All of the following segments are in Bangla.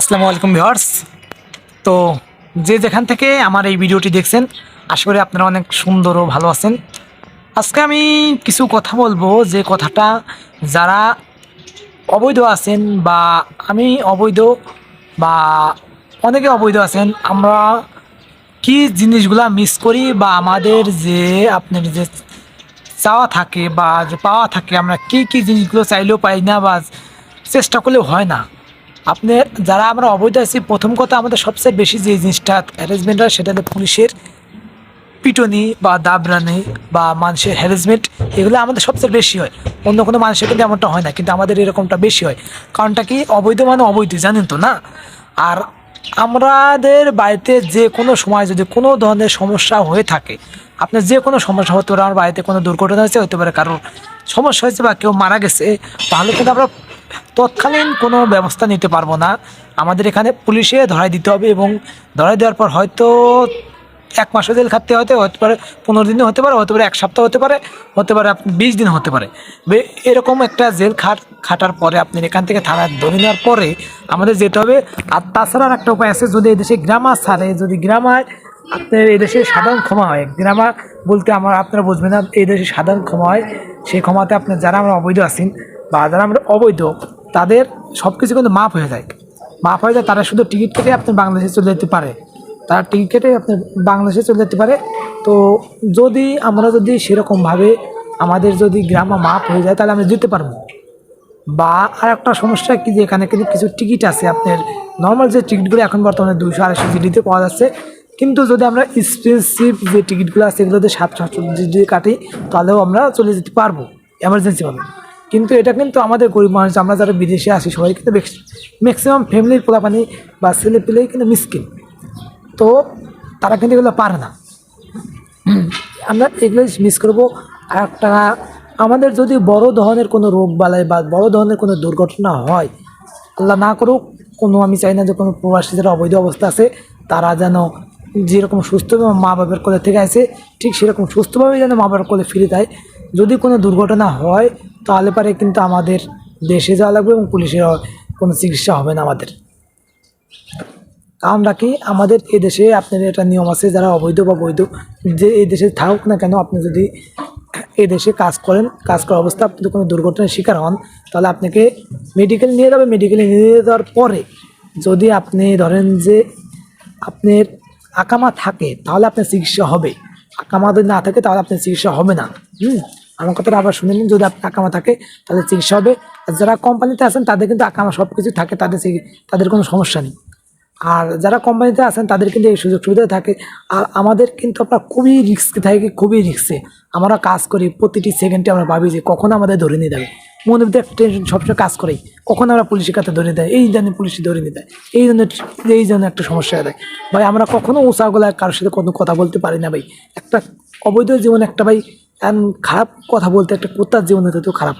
আসসালামু আলাইকুম ভিউয়ার্স। তো যে যেখান থেকে আমার এই ভিডিওটি দেখছেন, আশা করি আপনারা অনেক সুন্দর ও ভালো আছেন। আজকে আমি কিছু কথা বলব, যে কথাটা যারা অবৈধ আছেন বা আমি অবৈধ বা অনেকে অবৈধ আছেন, আমরা কি জিনিসগুলা মিস করি বা আমাদের যে আপনার যে চাওয়া থাকে বা যে পাওয়া থাকে, আমরা কি কি জিনিসগুলো চাইলেও পাই না বা চেষ্টা করলেও হয় না। আপনি যারা আমরা অবৈধ আছি, প্রথম কথা আমাদের সবচেয়ে বেশি যে জিনিসটা হ্যারাসমেন্ট হয় সেটা হলো পুলিশের পিটনি বা দাবরানি বা মানুষের হ্যারাসমেন্ট এগুলো আমাদের সবচেয়ে বেশি হয়। অন্য কোনো মানুষের কিন্তু এমনটা হয় না, কিন্তু আমাদের এরকমটা বেশি হয়। কারণটা কি? অবৈধ মানে অবৈধ, জানেন তো না? আর আমাদের বাড়িতে যে কোনো সময় যদি কোনো ধরনের সমস্যা হয়ে থাকে আপনার যে কোনো সমস্যা হতে পারে, আমার বাড়িতে কোনো দুর্ঘটনা হয়েছে, হতে পারে কারোর সমস্যা হয়েছে বা কেউ মারা গেছে, তাহলে কিন্তু আমরা তৎকালীন কোনো ব্যবস্থা নিতে পারব না। আমাদের এখানে পুলিশে ধরাই দিতে হবে এবং ধরাই দেওয়ার পর হয়তো এক মাসও জেল খাটতে হতে হতে পারে পনেরো দিনও হতে পারে হতে পারে এক সপ্তাহ হতে পারে হতে পারে বিশ দিন হতে পারে। এরকম একটা জেল খাট, খাটার পরে আপনি এখান থেকে থানায় ধরে নেওয়ার পরে আমাদের যেতে হবে। আর তাছাড়া একটা উপায় আছে, যদি এদেশে গ্রামার ছাড়ে যদি গ্রামার আপনার এদেশে সাধারণ ক্ষমা হয়। গ্রামার বলতে আমার, আপনারা বুঝবেন না, এই দেশে সাধারণ ক্ষমা হয়। সেই ক্ষমাতে আপনার যারা আমরা অবৈধ আছেন বা যারা আমরা অবৈধ তাদের সব কিছু কিন্তু মাফ হয়ে যায়। মাফ হয়ে যায়, তারা শুধু টিকিট কেটে আপনি বাংলাদেশে চলে যেতে পারে। তারা টিকিট কেটে আপনি বাংলাদেশে চলে যেতে পারে। তো যদি আমরা যদি সেরকমভাবে আমাদের যদি গ্রামে মাপ হয়ে যায়, তাহলে আমরা যেতে পারব। বা আর একটা সমস্যা কি যে এখানে কিন্তু কিছু টিকিট আছে, আপনার নর্মাল যে টিকিটগুলো এখন বর্তমানে দুইশো, আড়াইশো জিডিতে পাওয়া যাচ্ছে। কিন্তু যদি আমরা এক্সপেন্সিভ যে টিকিটগুলো আছে, এগুলোতে সাত সাতশো জিডি কাটি, তাহলেও আমরা চলে যেতে পারব এমার্জেন্সিভাবে কিন্তু এটা কিন্তু আমাদের গরিব মানুষ, আমরা যারা বিদেশে আসি সবাই কিন্তু ম্যাক্সিমাম ফ্যামিলির পোলাপানি বা ছেলে পেলেই কিন্তু মিসকিন তো তারা কিন্তু এগুলো পারে না। আমরা এগুলো মিস করব। আর একটা, আমাদের যদি বড় ধরনের কোনো রোগ বালাই বা বড় ধরনের কোনো দুর্ঘটনা হয়, আল্লাহ না করুক, কোনো আমি চাই না যে কোনো প্রবাসী যারা অবৈধ অবস্থা আছে, তারা যেন যেরকম সুস্থ মা বাবার কোলে থেকে আসে, ঠিক সেরকম সুস্থভাবে যেন মা বাবার কোলে ফিরে দেয় যদি কোনো দুর্ঘটনা হয় তাহলে পারে কিন্তু আমাদের দেশে যাওয়া লাগবে এবং পুলিশের কোনো চিকিৎসা হবে না আমাদের। কারণ রাখি আমাদের এই দেশে আপনার একটা নিয়ম আছে, যারা অবৈধ বা বৈধ যে এই দেশে থাকুক না কেন, আপনি যদি এই দেশে কাজ করেন, কাজ করার অবস্থা, আপনি কোনো দুর্ঘটনার শিকার হন, তাহলে আপনাকে মেডিকেল নিয়ে যাবে। মেডিকেলে নিয়ে যাওয়ার পরে যদি আপনি ধরেন যে আপনার আকামা থাকে, তাহলে আপনার চিকিৎসা হবে। আকামা যদি না থাকে, তাহলে আপনার চিকিৎসা হবে না। হুম? আমার কথাটা আবার শুনে নিন, যদি আপনার আকামা থাকে, তাহলে চিকিৎসা হবে। আর যারা কোম্পানিতে আছেন, তাদের কিন্তু আকামা সব কিছু থাকে, তাদের তাদের কোনো সমস্যা নেই। আর যারা কোম্পানিতে আছেন, তাদের কিন্তু এই সুযোগ সুবিধা থাকে। আর আমাদের কিন্তু আপনার খুবই রিস্কে থাকে, খুবই রিস্কে। আমরা কাজ করি, প্রতিটি সেকেন্ডে আমরা ভাবি যে কখন আমাদের ধরে নিয়ে যাবে। মনের ভিতরে একটা টেনশন সবসময় কাজ করি কখন আমরা পুলিশের কাছে ধরে দেয়? এই জন্য পুলিশে ধরে নিয়ে দেয়। এই জন্য এই জন্য একটা সমস্যা দেয়। ভাই, আমরা কখনো উঁচা কারোর সাথে কোনো কথা বলতে পারি না, ভাই। একটা অবৈধ জীবন, একটা ভাই এমন খারাপ কথা বলতে একটা কুত্তার জীবন তো খারাপ।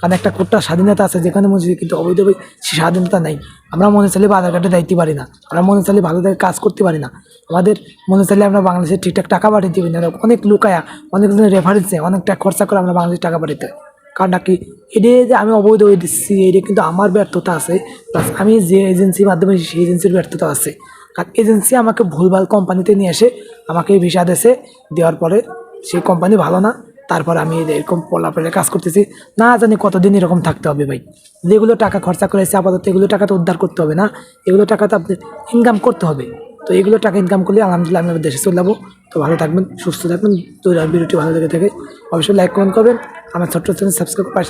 কারণ একটা কোট্টার স্বাধীনতা আছে যেখানে মসজিদে কিন্তু অবৈধভাবে সে স্বাধীনতা নেই। আমরা মনে চাইলে আধার কার্ডে দায়িত্ব পারি না। আমরা মনে চাইলে ভালো থেকে কাজ করতে পারি না। আমাদের মনে চাইলে আমরা বাংলাদেশে ঠিকঠাক টাকা পাঠিয়ে দিই না। অনেক লুকায়া অনেক জনের রেফারেন্সে অনেকটা খরচা করে আমরা বাংলাদেশে টাকা পাঠাতে হয়। কারণ নাকি এটা যে আমি অবৈধ হয়ে দিচ্ছি এটা কিন্তু আমার ব্যর্থতা আছে। প্লাস আমি যে এজেন্সির মাধ্যমে সেই এজেন্সির ব্যর্থতা আছে। কারণ এজেন্সি আমাকে ভুলভাল কোম্পানিতে নিয়ে এসে আমাকে ভিসা দেশে দেওয়ার পরে সেই কোম্পানি ভালো না, তারপর আমি এরকম পলাপলে কাজ করতেছি। না জানি কতদিন এরকম থাকতে হবে ভাই। যেগুলো টাকা খরচা করেছে আপাতত এগুলো টাকা তো উদ্ধার করতে হবে না। এগুলো টাকা তো আপনি ইনকাম করতে হবে। তো এগুলো টাকা ইনকাম করলে আলহামদুলিল্লাহ আমি দেশে চলে যাব। তো ভালো থাকবেন, সুস্থ থাকবেন তো ভিডিওটি ভালো লেগে থাকে, অবশ্যই লাইক কমেন্ট করবেন। আমার ছোট্ট চ্যানেল সাবস্ক্রাইব পাশে